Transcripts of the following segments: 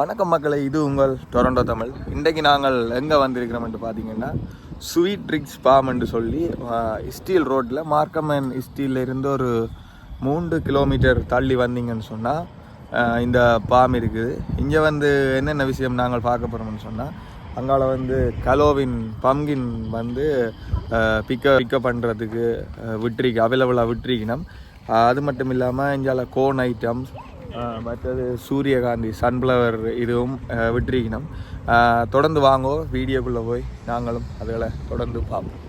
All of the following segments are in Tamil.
வணக்கம் மக்களை இது உங்கள் டொரண்டோ தமிழ். இன்றைக்கு நாங்கள் எங்கே வந்திருக்கிறோம்ட்டு பார்த்தீங்கன்னா ஸ்வீட் ட்ரிக்ஸ் பாம்னு சொல்லி ஸ்டீல் ரோட்டில் மார்க்கமன் ஸ்டீலில் இருந்து ஒரு மூன்று கிலோமீட்டர் தள்ளி வந்தீங்கன்னு சொன்னால் இந்த பாம் இருக்குது. இங்கே வந்து என்னென்ன விஷயம் நாங்கள் பார்க்க போகிறோம்னு சொன்னால் அங்கால வந்து கலோவின் பம்கின் வந்து பிக்க பிக்கப் பண்ணுறதுக்கு விட்டுருக்கு அவைலபிளாக விட்ரிக்கணும் அது மட்டும் இல்லாமல் இங்கால கோன் ஐட்டம்ஸ் மற்றது சூரியகாந்தி சன்ஃப்ளவர் இதுவும் விட்டுருக்கணும். தொடர்ந்து வாங்கோ வீடியோக்குள்ளே போய் நாங்களும் அதுகளை தொடர்ந்து பார்ப்போம்.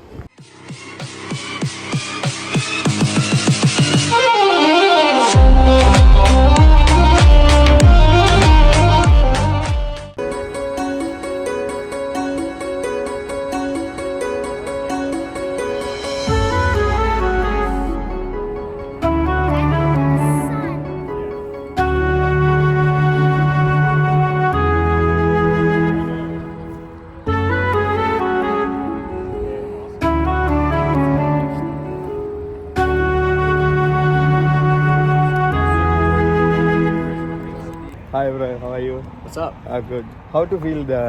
What's up? Uh, good. How to feel the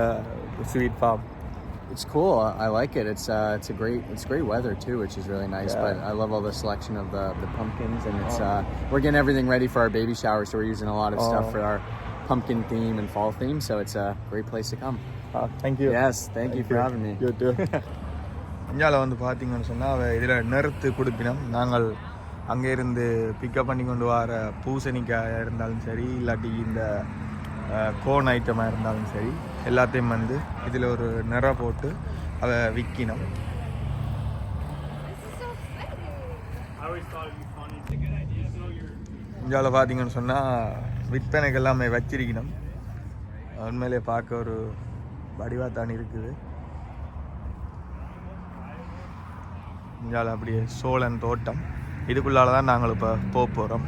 sweet farm? It's cool. I I like it. It's uh, it's a great it's great weather too, which is really nice. Yeah. But I love all the selection of the, the pumpkins, and it's uh, we're getting everything ready for our baby shower, so we're using a lot of Oh. stuff for our pumpkin theme and fall theme. So it's a great place to come. Ah, thank you. Yes, thank you for having me. You too. இந்தியாவில் வந்து பார்த்தீங்கன்னு சொன்னால் இதில் நிறுத்து கொடுப்பினோம் நாங்கள் அங்கே இருந்து பிக்கப் பண்ணி கொண்டு வர பூசணிக்காயாக இருந்தாலும் சரி இல்லாட்டி இந்த கோன் ஐட்டமாக இருந்தாலும் சரி எல்லாத்தையும் வந்து இதில் ஒரு நிறம் போட்டு அதை விற்கினோம் இந்தியாவில் பார்த்தீங்கன்னு சொன்னால் விற்பனைக்கு எல்லாமே வச்சிருக்கணும். உண்மையிலே பார்க்க ஒரு வடிவாக தான் இருக்குது. இந்தியாவில் அப்படியே சோழன் தோட்டம். இதுக்குள்ளால தான் நாங்கள் இப்போ போக போகிறோம்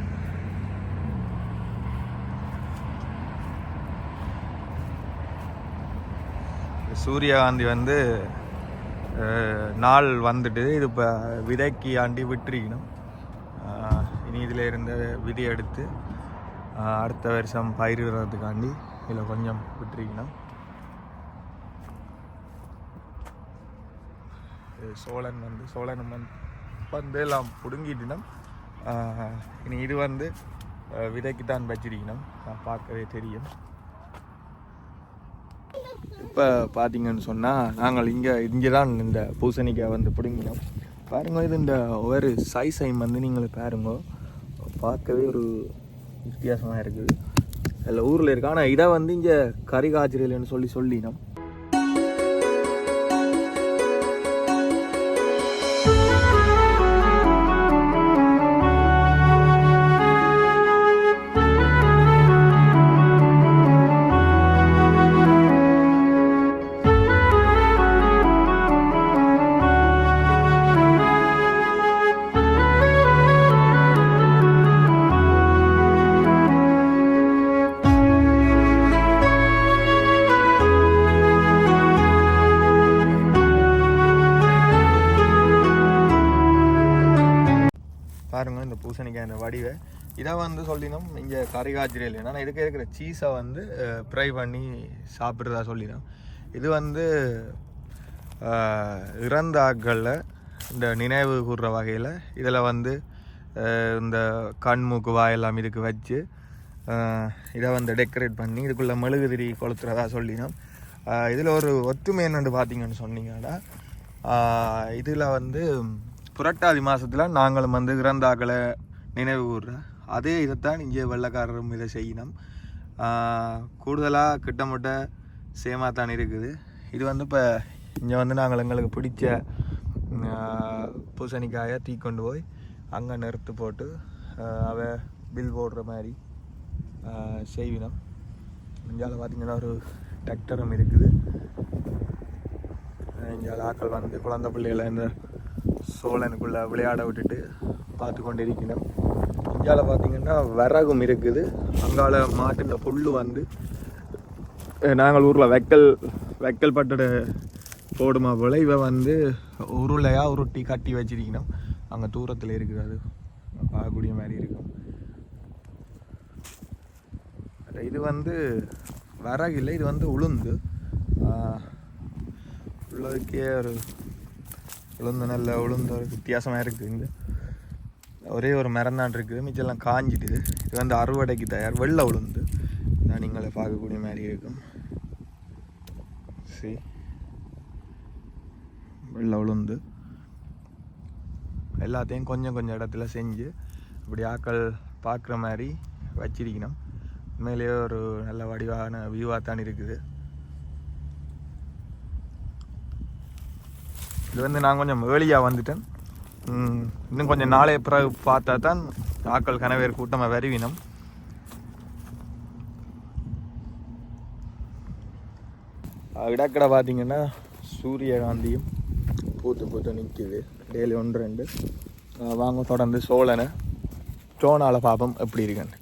சூரியகாந்தி வந்து நாள் வந்துட்டு இது இப்போ விதைக்கு ஆண்டி விட்டுருக்கணும். இனி இதில் இருந்த விதை எடுத்து அடுத்த வருஷம் பயிரிடுறதுக்காண்டி இதில் கொஞ்சம் விட்டுருக்கணும். இது சோழன் வந்து சோழன் வந்து வந்து எல்லாம் பிடுங்கிட்டினோம் இனி இது வந்து விதைக்கு தான் வச்சிருக்கணும். நான் பார்க்கவே தெரியும். இப்போ பார்த்தீங்கன்னு சொன்னால் நாங்கள் இங்கே இங்கே தான் இந்த பூசணிக்காய் வந்து பிடுங்கினோம். பாருங்க இது இந்த ஒவ்வொரு சைஸையும் வந்து நீங்கள் பாருங்க. பார்க்கவே ஒரு வித்தியாசமாக இருக்குது. அதில் ஊரில் இருக்குது ஆனால் இதை வந்து இங்கே கறி காய்ச்சறதுன்னு சொல்லி சொல்லினோம். பூசணிக்காய் இந்த வடிவை. இதை வந்து சொல்லினோம். இங்கே கரிகாஜிரியில். ஏன்னா இதுக்கு இருக்கிற சீஸை வந்து ஃப்ரை பண்ணி சாப்பிட்றதா சொல்லினோம். இது வந்து இறந்த ஆட்களில் இந்த நினைவு கூறுற வகையில் இதில் வந்து இந்த கண் மூக்கு வாயெல்லாம் இதுக்கு வச்சு இதை வந்து டெக்கரேட் பண்ணி இதுக்குள்ளே மெழுகுதிரி கொளுத்துறதா சொல்லினோம். இதில் ஒரு ஒத்துமை என்னென்று பார்த்தீங்கன்னு சொன்னீங்கன்னா இதில் வந்து புரட்டாதி மாதத்தில் நாங்களும் வந்து இறந்தாக்களை நினைவு கூர்ற அதே இதைத்தான் இங்கே வெள்ளைக்காரரும் இதை செய்யணும் கூடுதலாக கிட்டமட்ட சேமாக தான் இருக்குது. இது வந்து இப்போ இங்கே வந்து நாங்கள் எங்களுக்கு பிடிச்ச பூசணிக்காயை தீ கொண்டு போய் அங்கே நிறுத்து போட்டு அவ பில் போடுற மாதிரி செய்வினம் செய்வினோம். இந்தியாவில் பார்த்தீங்கன்னா ஒரு டிராக்டரும் இருக்குது. இங்கே ஆக்கள் வந்து குழந்தை பிள்ளைகளை இந்த சோழனுக்குள்ளே விளையாட விட்டுட்டு பார்த்து கொண்டு இருக்கணும் இந்தியாவில் பார்த்தீங்கன்னா விறகும் இருக்குது. அங்கால மாட்டுன புல் வந்து நாங்கள் ஊரில் வெக்கல் வெக்கல் பட்டடை போடுமா போல் இவ வந்து உருளையாக உருட்டி கட்டி வச்சிருக்கணும். அங்கே தூரத்தில் இருக்குது அது. பார்க்கக்கூடிய மாதிரி இருக்கும் இது வந்து விறகு இல்லை இது வந்து உளுந்து. உள்ளதுக்கே ஒரு உளுந்து நல்ல உளுந்து ஒரு வித்தியாசமாக இருக்குது இங்கே. ஒரே ஒரு மரந்தான் இருக்குது. மிச்செல்லாம் காஞ்சிட்டு இது வந்து அறுவடைக்கு தயார். வெள்ளை உளுந்து. நான் நீங்களை பார்க்கக்கூடிய மாதிரி இருக்கும். சரி வெள்ளை உளுந்து. எல்லாத்தையும் கொஞ்சம் கொஞ்சம் இடத்துல செஞ்சு இப்படி ஆக்கள் பார்க்குற மாதிரி வச்சிருக்கணும். உண்மையிலேயே ஒரு நல்ல வடிவான வியூவாக தான் இருக்குது. இது வந்து நான் கொஞ்சம் ஏர்லியாக வந்துட்டேன். இன்னும் கொஞ்சம் நாளைய பிறகு பார்த்தா தான் ஆக்கள் கனவேர் கூட்டமாக வருவினம். இடக்கடை பார்த்தீங்கன்னா சூரியகாந்தியும் பூத்து பூத்து நிற்கிது டெய்லி ஒன்று ரெண்டு. வாங்க தொடர்ந்து சோழனை. சோனால பாபம் எப்படி இருக்குன்னு.